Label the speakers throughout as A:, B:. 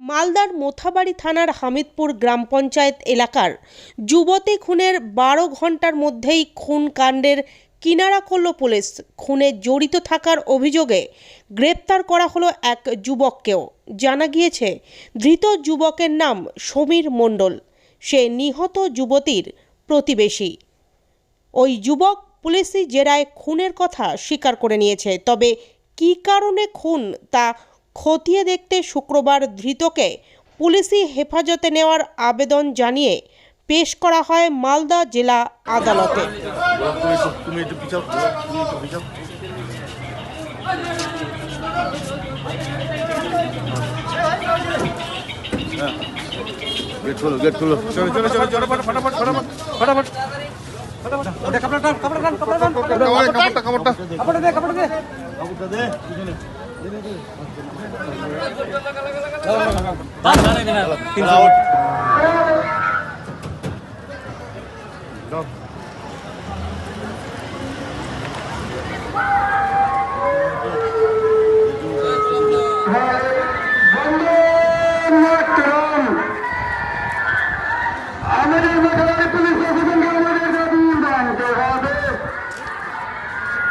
A: মালদার মোথাবাড়ি থানার হামিদপুর গ্রাম পঞ্চায়েত এলাকার যুবতী খুনের বারো ঘণ্টার মধ্যেই খুন কাণ্ডের কিনারা করল পুলিশ। খুনে জড়িত থাকার অভিযোগে গ্রেপ্তার করা হলো এক যুবককেও। জানা গিয়েছে, ধৃত যুবকের নাম সমীর মণ্ডল। সে নিহত যুবতীর প্রতিবেশী। ওই যুবক পুলিশি জেরায় খুনের কথা স্বীকার করে নিয়েছে, তবে কী কারণে খুন তা খতিয়ে দেখতে শুক্রবার ধৃতকে পুলিশি হেফাজতে নেওয়ার আবেদন জানিয়ে পেশ করা হয় মালদা জেলা আদালতে।
B: হ্যাঁ। গেট খোলো গেট খোলো। চলো চলো চলো চলো ফটাফট ফটাফট ফটাফট।
C: কাপড় টান কাপড় টান
B: কাপড়টা কাপড়টা
C: কাপড় দে কাপড় দে
B: কাপড়টা দে পিছনে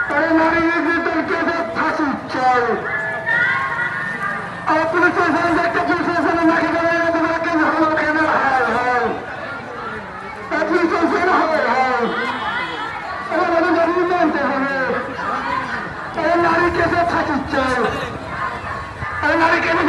B: তারা নারী
D: নির্যাতনকে ফাঁসি চাই আর পুলিশ প্রশাসন একটা পুলিশ প্রশাসন নাকি নারী কেসে ফাঁসি চাই আর নারী কেন